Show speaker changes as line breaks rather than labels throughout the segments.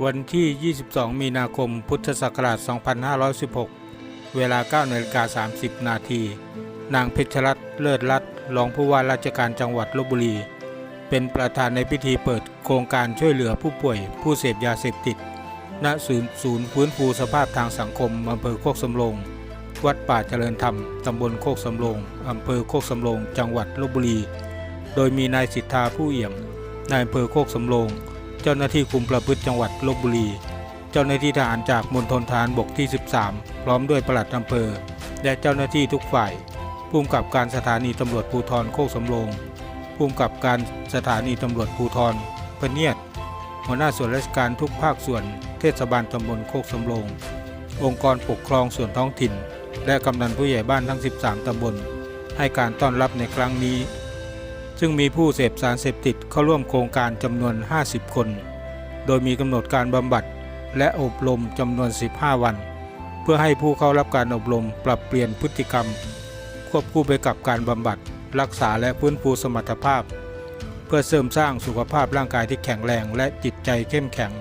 วันที่ 22 มีนาคม พุทธศักราช 2516 เวลา9นาฬิกา30 นาที นางเพชรรัตน์เลิศรัตน์รองผู้ว่าราชการจังหวัดลบบุรี เป็นประธานในพิธีเปิดโครงการช่วยเหลือผู้ป่วย ผู้เสพยาเสพติด ณ ศูนย์ศูนย์ฟื้นฟูสภาพทางสังคมอำเภอโคกสำโรง วัดป่าเจริญธรรม ตำบลโคกสำโรงอำเภอโคกสำโรง จังหวัดลบบุรี โดยมีนายสิทธาผู้เอี่ยม นายอำเภอโคกสำโรง เจ้าหน้าที่คุมประพฤติจังหวัดลบบุรี เจ้าหน้าที่ทหารจากมณฑลทหารบกที่ 13 พร้อมด้วยปลัดอำเภอ และเจ้าหน้าที่ทุกฝ่ายผู้กำกับการสถานีตำรวจภูธรโคกสำโรงผู้กำกับการสถานีตำรวจภูธรพเนียดหัวหน้าส่วนราชการทุกภาคส่วน เทศบาลตำบลโคกสำโรงองค์กรปกครองส่วนท้องถิ่น และกำนันผู้ใหญ่บ้านทั้ง 13 ตำบล ให้การต้อนรับในครั้งนี้ ซึ่งมีผู้เสพสารเสพติดเข้าร่วมโครงการจำนวน 50 คน โดยมีกำหนดการบำบัดและอบรมจำนวน 15 วัน เพื่อให้ผู้เข้ารับการอบรมปรับเปลี่ยนพฤติกรรม ควบคู่ไปกับการบำบัด รักษาและฟื้นฟูสมรรถภาพ เพื่อเสริมสร้างสุขภาพร่างกายที่แข็งแรงและจิตใจเข้มแข็ง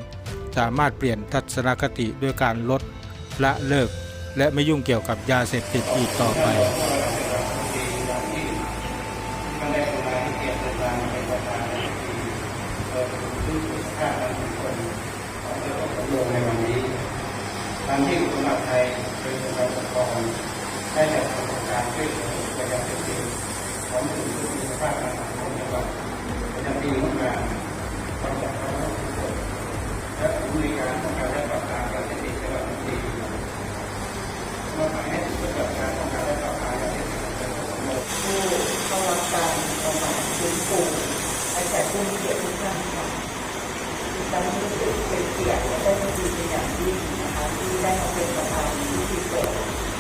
สามารถเปลี่ยนทัศนคติด้วยการลด ละเลิก และไม่ยุ่งเกี่ยวกับยาเสพติดอีกต่อไป
ลงในวันนี้ทางที่สมบัติไทยเป็นการปกครองได้จัดโครงการช่วยเหลือประชาชนของศูนย์สุขภาพทางสังคมจังหวัดประจำปีงบประมาณความจัดการทุกคนและผู้มีการป้องกันและปราบปรามยาเสพติดจังหวัดปีมอบหมายให้ผู้จัดการป้องกันและปราบปรามยาเสพติดจังหวัด
ผู้เข้ารับการบำบัดฟื้นฟู ให้แก่ผู้มีเกียรติทุกท่านค่ะดิฉันรู้เป็นเกียรติและได้ดีเป็นอย่างยิ่งนะคะที่ได้มาเป็นประธานพิธีเปิด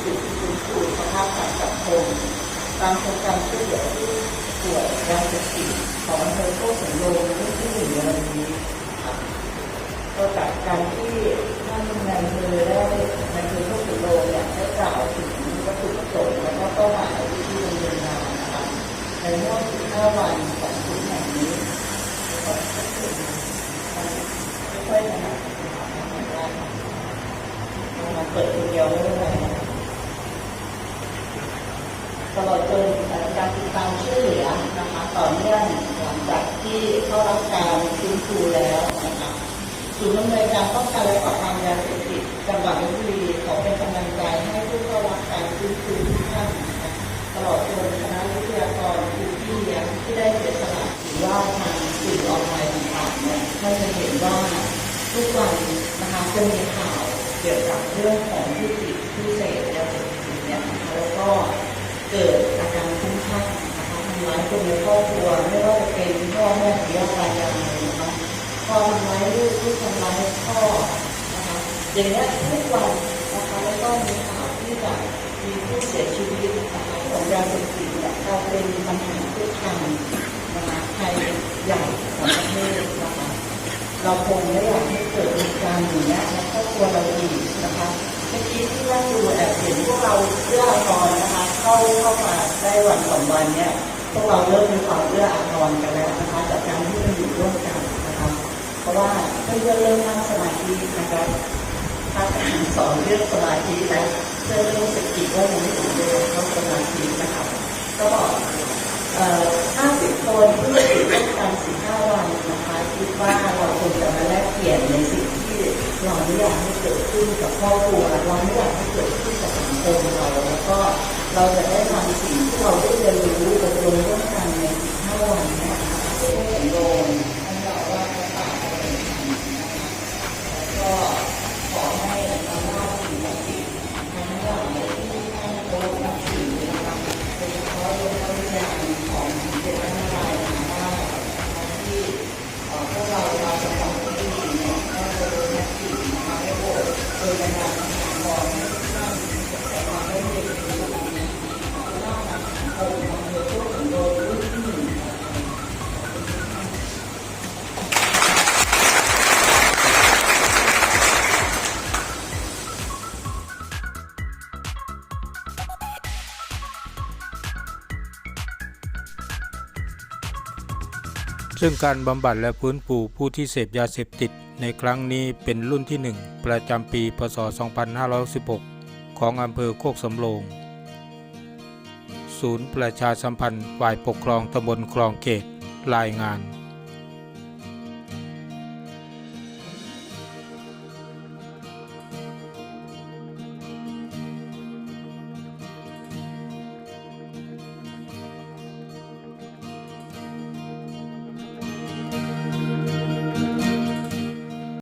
ศูนย์ฟื้นฟูสภาพทางสังคมตามโครงการช่วยเหลือผู้ป่วยยาเสพติดของอำเภอโคกสำโรงที่หนึ่งในวันนี้ค่ะก็จากการที่ท่านนายเภอได้นอำเภอโคกสำโรงเนี่ยได้กล่าวถึงวัตถุประสงค์และก็เป้าหมายที่ดำเนินงานนะคะในงวด15วันของศูนย์แห่งนี้ก็คือไม่ค่อยถนัดมา เดียวไม่ไรนะคะตลอดจนการติดตามช่วยเหลือนะคะต่อเนื่องหลังจากที่เข้ารับการฟื้นฟูแล้วนะคะศูนย์ดำเนินการป้องกันและปราบปรามยาเสพติดจังหวัดลพบุรีขอเป็นกำลังใจให้ผู้เข้ารับการฟื้นฟูทุกท่านตลอดจนคณะวิทยากรครูพี่เลี้ยงที่ได้เสียสละหรือว่าทางสื่อออนไลน์ต่างๆเนี่ยท่านจะเห็นว่าทุกวันนะคะจะมีข่าว เกี่ยวกับเรื่องของผู้ติดผู้เสพยาเสพติดเนี่ยนะคะแล้วก็เกิดอาการคลุ้มคลั่งนะคะทำร้ายคนในครอบครัวไม่ว่าจะเป็นพ่อแม่หรือญาติยายนะคะพ่อทำร้ายลูกลูกทำร้ายพ่อนะคะอย่างนี้ยทุกวันนะคะแล้วก็มีข่าวที่จะมีผู้เสียชีวิตนะคะของยาเสพติดเนี่ยเราเป็นปัญหาคุกคามนะคะภัยใหญ่ของประเทศนะคะ เราคงไม่อยากให้เกิดเหตุการณ์อย่างนี้ในครอบครัวเราอีกนะคะเมื่อกี้ที่นั่งดูแอบเห็นพวกเราเอื้ออาทรนะคะ เข้าเข้ามาได้วันสองวันเนี่ยพวกเราเริ่มมีความเอื้ออาทรกันแล้วนะคะจากการที่เราอยู่ร่วมกันนะคะ เพราะว่าเพื่อนเริ่มนั่งสมาธินะคะถ้าการสอนเรื่องสมาธิและเรื่องเรื่องสติว่ายังไม่ถึงเวลาเข้าสมาธินะคะก็เอ่อ คนที่องการ่วมกัน15วันนะคะคิดว่าเราควรจะมาแลกเปลี่ยนในสิ่งที่เราไม่อยากให้เกิดขึ้นกับครอบครัวเราไม่อยากให้เกิดขึ้นกับสังคมเราแล้วก็เราจะได้ทำสิ่งที่เราได้เรียนรู้อบรมร่วมกันใน15วันนี้นะคะที่ได้เห็นโรง
ซึ่งการบำบัดและฟื้นฟูผู้ที่เสพยาเสพติดในครั้งนี้เป็นรุ่นที่ 1 ประจำปี พศ 2516 ของอำเภอโคกสำโรง ศูนย์ประชาสัมพันธ์ฝ่ายปกครองตำบลคลองเกตรายงาน